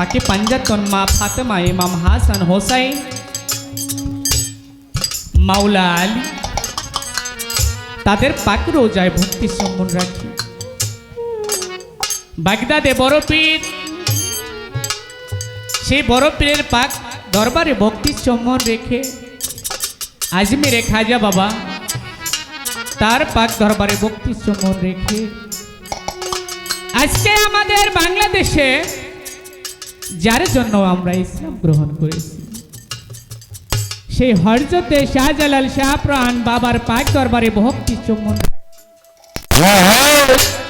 পাকে পাঞ্জাতন মা ফাতেমা ইমাম হাসান হোসাইন, মাওলা আলী, তাদের পাক রোজায় ভক্তি সম্মান রাখি। বাগদাদে বড় সেই বড় পাক দরবারে ভক্তি সম্মান রেখে আজমিরে খাজা বাবা, তার পাক দরবারে ভক্তি সম্মান রেখে, আজকে আমাদের বাংলাদেশে যার জন্য আমরা ইসলাম গ্রহণ করেছি। সেই হরজতে শাহজালাল শাহপ্রাণ বাবার পাক দরবারে ভক্তি চুম্বন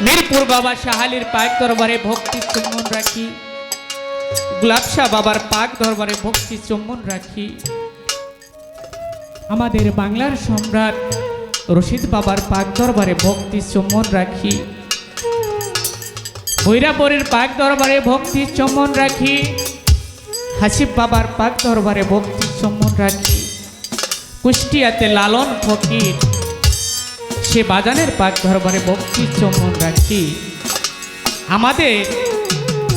মিরপুর বাবা শাহালির পাক দরবারে ভক্তি চুম্বন রাখি। গুলাব শাহ বাবার পাক দরবারে ভক্তি চুম্বন রাখি। আমাদের বাংলার সম্রাট রশিদ বাবার পাক দরবারে ভক্তি চুম্বন রাখি। ভৈরাবরের পাক দরবারে ভক্তি চুম্বন রাখি। হাসিব বাবার পাক দরবারে ভক্তি চুম্বন রাখি। কুষ্টিয়াতে লালন ফকির, সে বাজানের পাক দরবারে ভক্তি চুম্বন রাখি। আমাদের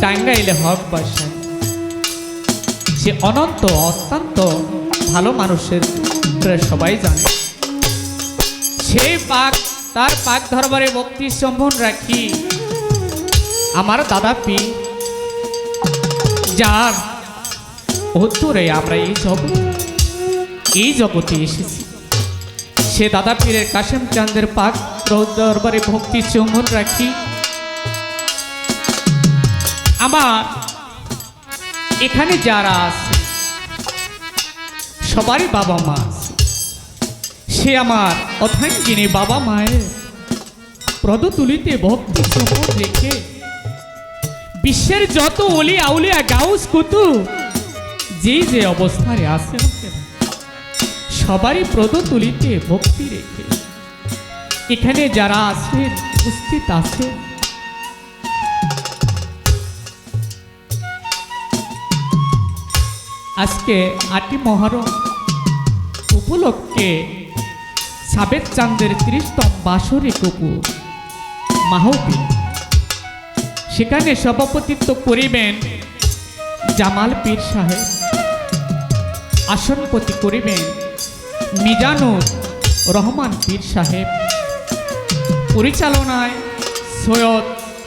টাঙ্গাইলে হক বাসা সে অনন্ত, অত্যন্ত ভালো মানুষের সবাই জানে। সেই পাক, তার পাক দরবারে ভক্তি সম্মান রাখি। আমার দাদা পি। যার উত্তরে আমরা এই জগৎ এই জগতে এসেছি। সে দাদা পীরের কাশেম চাঁদের পাক দরবারে ভক্তি চুম্বন রাখি। আমার এখানে যারা আছে, সবারই বাবা মা আছে। সে আমার অথাঙ্গিনী বাবা মায়ের প্রদতুলিতে ভক্তি চুম্বন রেখে বিশ্বের যত অলি আউলিয়া গাউস কুতু যে যে অবস্থায় আছে কেন, সবারই প্রদতুলিতে ভক্তি রেখে। এখানে যারা আছেন উপস্থিত আছে আজকে আটি মহরম উপলক্ষে সাবেক চাঁদের ত্রিশতম বাসরিক উপু মাহফিল। সেখানে সভাপতিত্ব করিবেন জামাল পীর সাহেব, আসনপতি করিবেন মিজানুর রহমান পীর সাহেব, পরিচালনায় সৈয়দ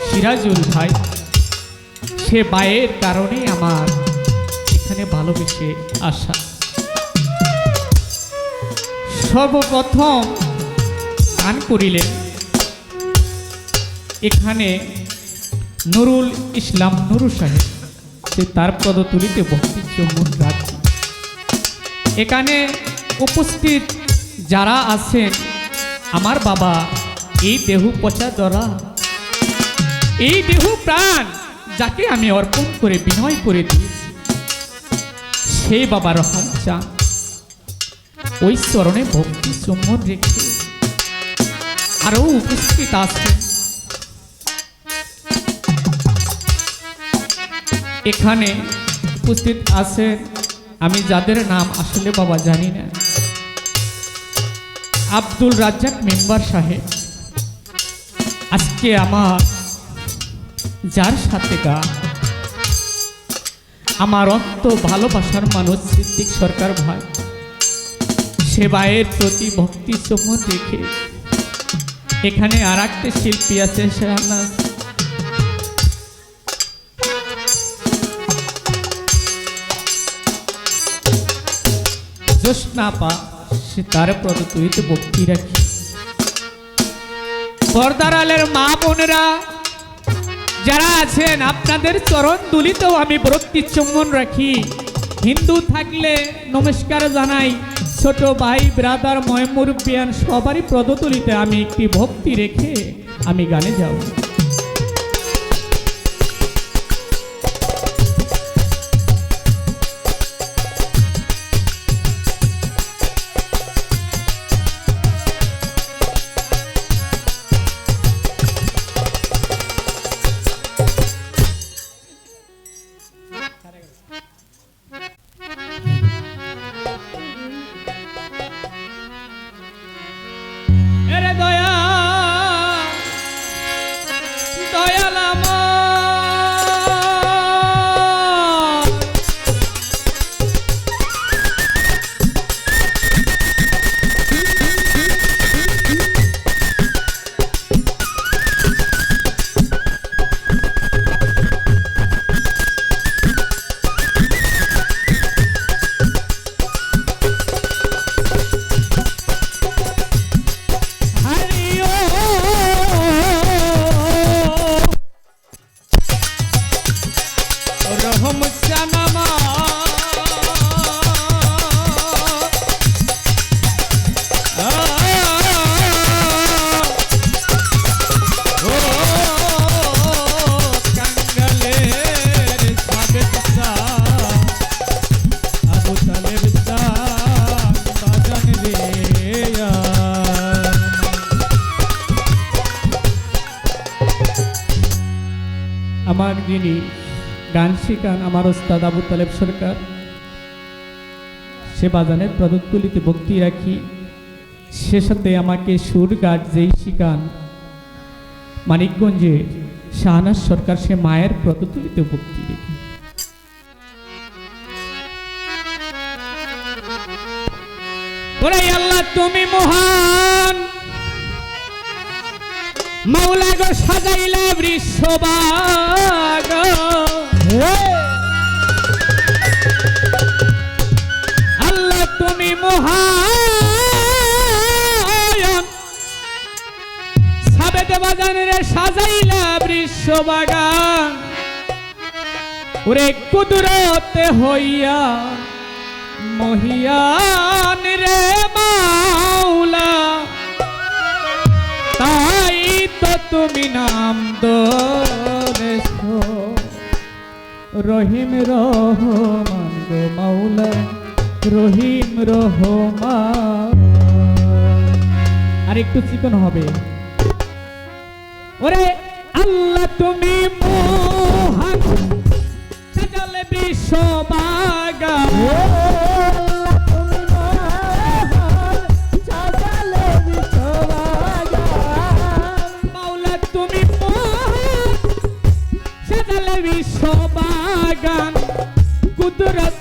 সিরাজুল ভাই। সে বায়ের কারণে আমার এখানে ভালোবেসে আসা। সর্বপ্রথম গান করিলেন। এখানে নুরুল ইসলাম নুরু সাহেব সে তার পদতুলিতে ভক্তি চুম্বন রাখি। এখানে উপস্থিত যারা আছেন, আমার বাবা, এই দেহু পচা দরা এই দেহু প্রাণ যাকে আমি অর্পণ করে বিনয় করে দিয়েছি, সেই বাবা রহমান চান। ওই চরণে ভক্তি চুম্বন রেখে আরও উপস্থিত আছেন এখানে উপস্থিত আছে আমি যাদের নাম আসলে বাবা জানি না। আব্দুল রাজ্জাক মেম্বার সাহেব। আজকে আমার, যার সাথে গা, আমার অন্ত ভালোবাসার মানুষ সিদ্দিক সরকার ভাই। সেবায়ের প্রতি ভক্তি সম্মান রেখে এখানে আর একটা শিল্পী আছে শাহনাজ জ্যোৎস্না পা সে তার পদতুলিতে ভক্তি রাখি। পর্দারালের মা বোনেরা, যারা আছেন, আপনাদের চরণ দুলিতেও আমি ভক্তি চুম্বন রাখি। হিন্দু থাকলে নমস্কার জানাই। ছোট ভাই, ব্রাদার ময়মুরবিয়ান সবারই পদতুলিতে আমি একটি ভক্তি রেখে আমি গানে যাব। যিনি গান শিখান আমার ওস্তাদ আবু তালেব সরকার। সে বাজানের পদতুলিতে ভক্তি রাখি। সে সাথে আমাকে সুর গাট যেই শিখান। মানিকগঞ্জে শাহনাজ সরকার সে মায়ের পদতুলিতে ভক্তি রেখে। তুমি মহান! মাওলা গো সাজাইলা বৃষবাগ আল্লাহ তুমি মহান সাবেদ বাজান রে সাজাইলা বৃষবাগান ওরে কুদরতে হইয়া মহিয়ান রে মাওলা। তুমি নাম দরেছ রহিম রহমান গো মাওলা, রহিম রহমান। আর একটু চিকন হবে। ওরে আল্লাহ তুমি মহান। সাজালে বিশ্ববাগা বিশ্ববাগান কুদরতে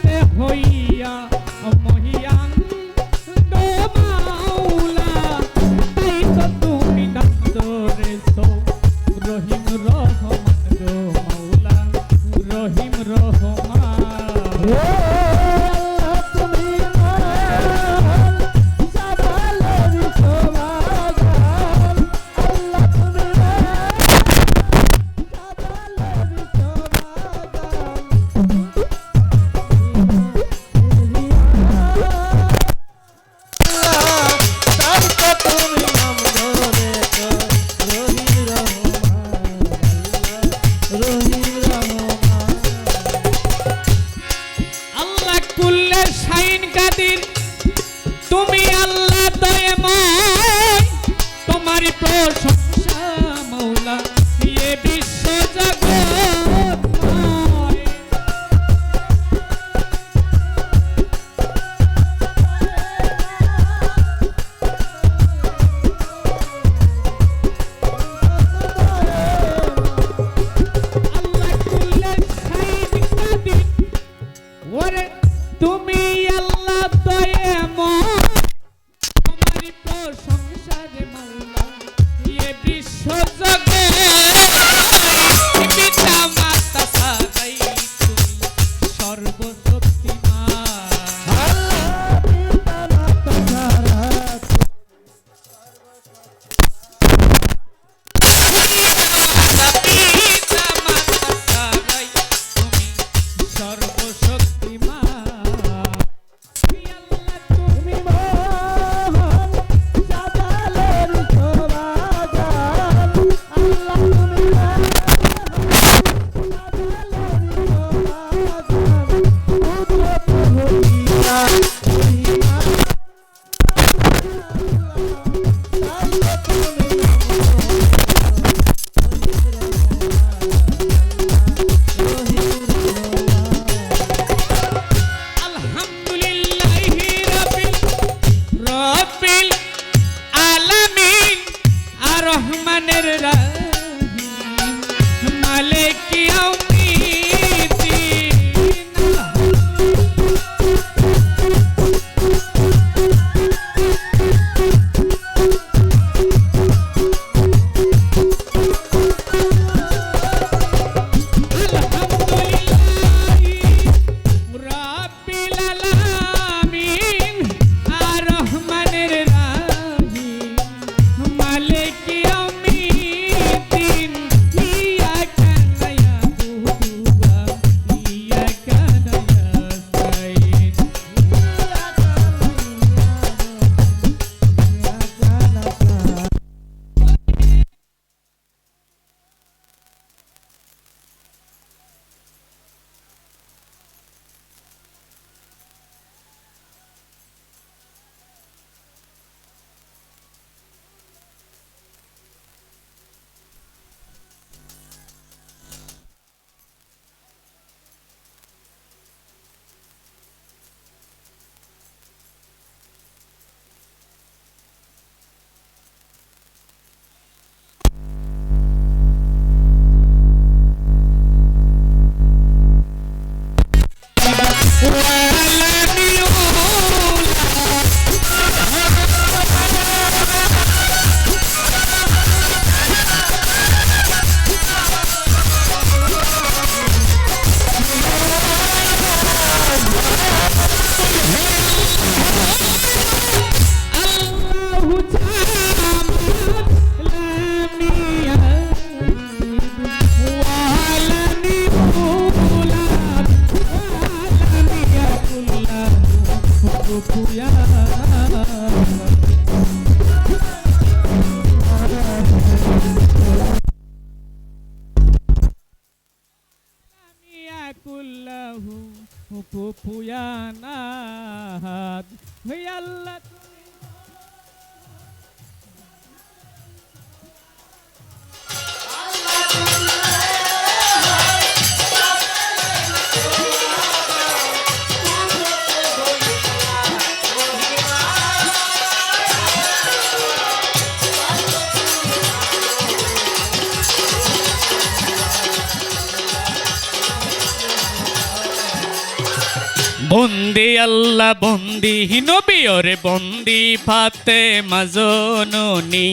বন্দি, আল্লাহ বন্দি, নবী ওরে বন্দি ফাতে মাজননি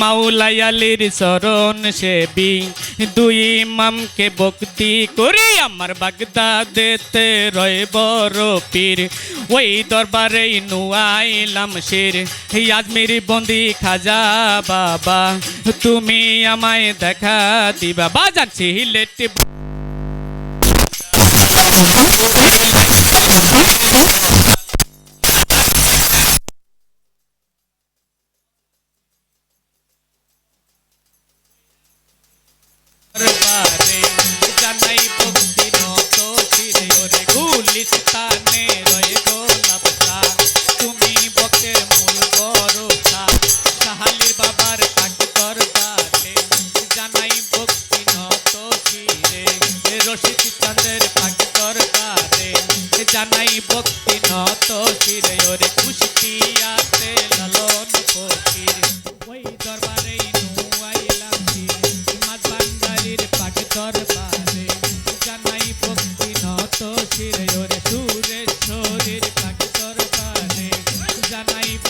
মাওলাই আলীর চরণ সেবি, দুই মামকে ভক্তি করে আমার বাগদাদেতে রয় বড় পীর। ওই দরবারে নুয়াইলাম শির আজমির বন্দি খাজা বাবা, তুমি আমায় দেখা দিবা। বাজাচ্ছি লেট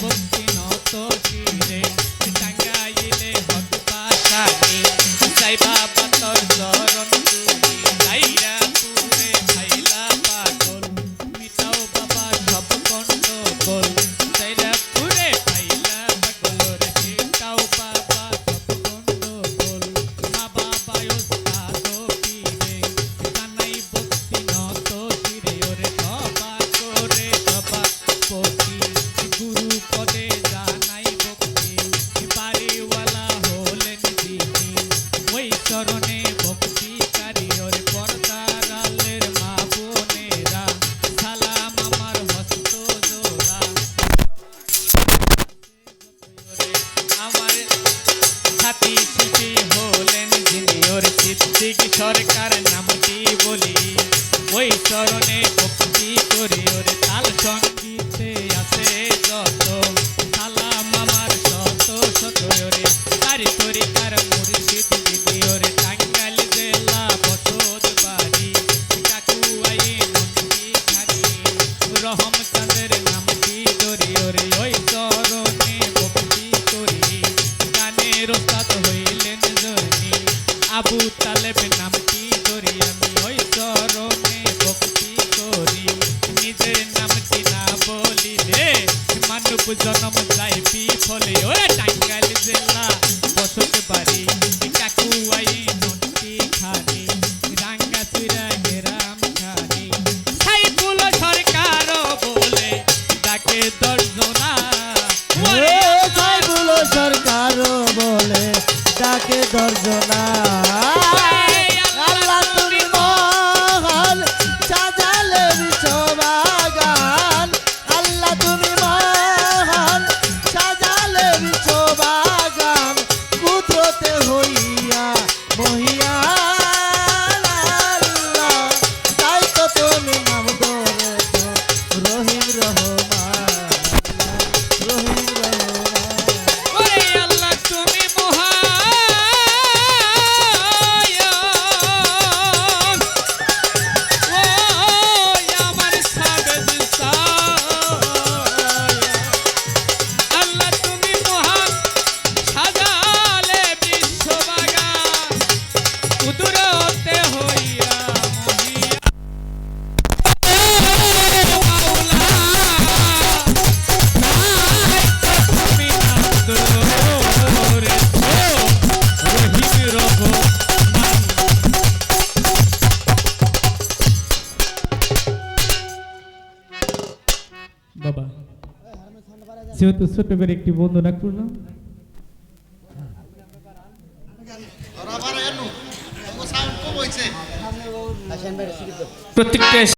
trouble. ooh, I যেহেতু ছোট করে একটি বন্ধু না করলাম প্রত্যেকটা